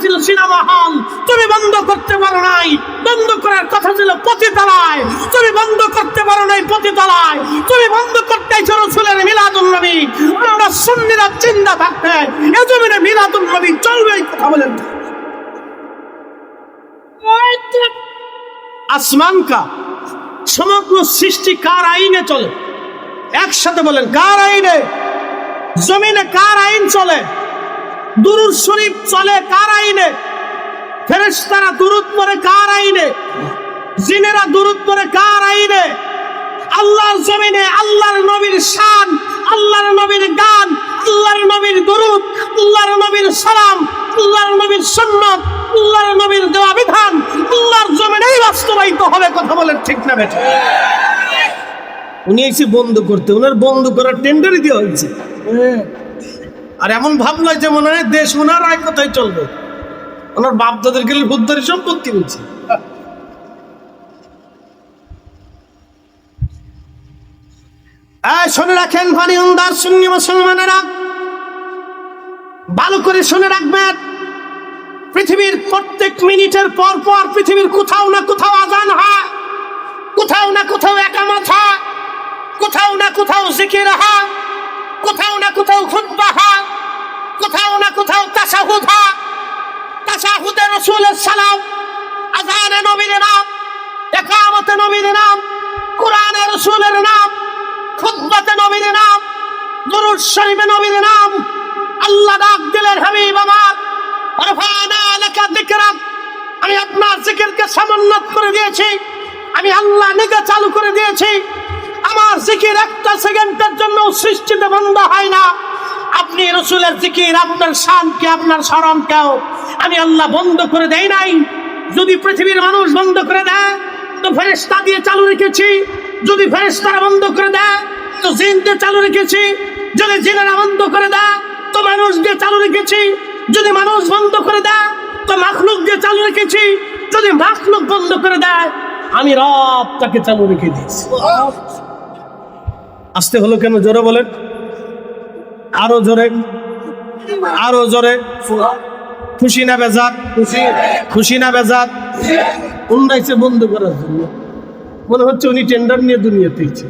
Cinema hall তুমি বন্ধ করতে পারো নাই। বন্ধ করার কথা ছিল পতিতলায়। তুমি বন্ধ করতে পারো নাই পতিতলায়। তুমি বন্ধ করতে রসুলের মিলাদুল নবী। আমরা সুন্নিরা চিন্তা থাকতে এ জমিনে মিলাদুল নবী চলবে কথা বলেন। আসমান কা সমগ্র সৃষ্টি কার আইনে চলে? একসাথে বলেন, কার আইনে? জমিনে কার আইন চলে? দুরুদ শরীফ চলে কার আইনে? ফেরেশতারা দুরুদ পরে কার আইনে? জিনেরা দুরুদ পরে কার আইনে? আল্লাহর জমিনে আল্লাহর নবীর শান, আল্লাহর নবীর গান, আল্লাহর নবীর দুরুদ, আল্লাহর নবীর সালাম, আল্লাহর নবীর সুন্নাত, আল্লাহর নবীর দেওয়া বিধান, আল্লাহর জমিনেই বাস্তবায়িত হবে কথা বলেন ঠিক না বেটা? উনি এসে বন্ধ করতে, ওনার বন্ধ করার টেন্ডারই দেওয়া হয়েছে। আর এমন ভাবলো যে মনে হয় দেশ ওনার আয় কোথায় চলবে। ওনার বাপ দাদের গেলে বুদ্ধের সম্পত্তি এই, শুনে রাখেন সুন্নি মুসলমানেরা। ভালো করে শুনে রাখবেন। পৃথিবীর প্রত্যেক মিনিটের পর পর পৃথিবীর কোথাও না কোথাও আজান হয়। কোথাও না কোথাও একামত হয়। কোথাও না কোথাও জিকির রসুলের সালাম আজানে নবীর নাম, একামতে নবীর নাম, কোরআনে রসুলের নাম, খুতবাতে নবীর নাম, দুরুদ শরীফে নবীর নাম, আল্লাহ ডাক দিলেন, হাবিব আমার রফানা লাকা যিকরাক আমি আপনার জিকিরকে সমুন্নত করে দিয়েছি, আমি আল্লাহ নিজে চালু করে দিয়েছি। আমার জিকির একটা সেকেন্ডের জন্য সৃষ্টিতে বন্ধ হয় না। আপনি রসুলের জিকির, আপনার শানকে, আপনার স্মরণকেও আমি আল্লাহ বন্ধ করে দেই নাই। যদি পৃথিবীর মানুষ বন্ধ করে দেয়, তো ফেরেস্তা দিয়ে চালু রেখেছি। যদি ফেরেস্তারা বন্ধ করে দেয়, তো জিন দিয়ে চালু রেখেছি। যদি জিনেরা বন্ধ করে দেয়, তো মানুষ দিয়ে চালু রেখেছি। যদি মানুষ বন্ধ করে দেয়, তো মাখলুক দিয়ে চালু রেখেছি। যদি মাখলুক বন্ধ করে দেয়, আমি রব তাকে চালু রেখে দিয়েছি। আসতে হলো কেন? জোরে বলেন। আরও জোরে। আরও জোরে। খুশি না বেজাত খুশি। খুশি না বেজাত উন্নাইছে বন্ধ করার জন্য। মনে হচ্ছে উনি টেন্ডার নিয়ে দুনিয়াতে ইচ্ছে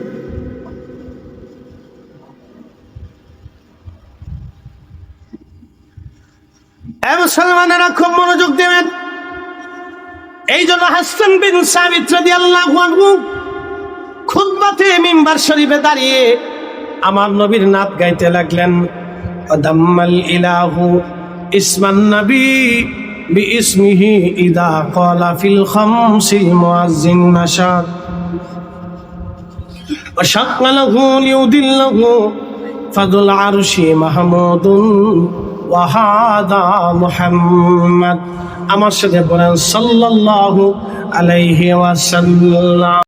মুসলমানেরা খুব মনোযোগ দেবেন। এই জন্য হাসান বিন সাবিত রাদিয়াল্লাহু আনহু খুতবাতে মিম্বার শরীফে দাঁড়িয়ে আমার নবীর নাত গাইতে লাগলেন দাম্মাল ইলাহু ইসমান নবী باسمه إذا قال في الخمس المؤذن نشاط وشق له ليدله فذو العرش محمود وهذا محمد আমার সাথে বলেন সাল্লাল্লাহু আলাইহি ওয়াসাল্লাম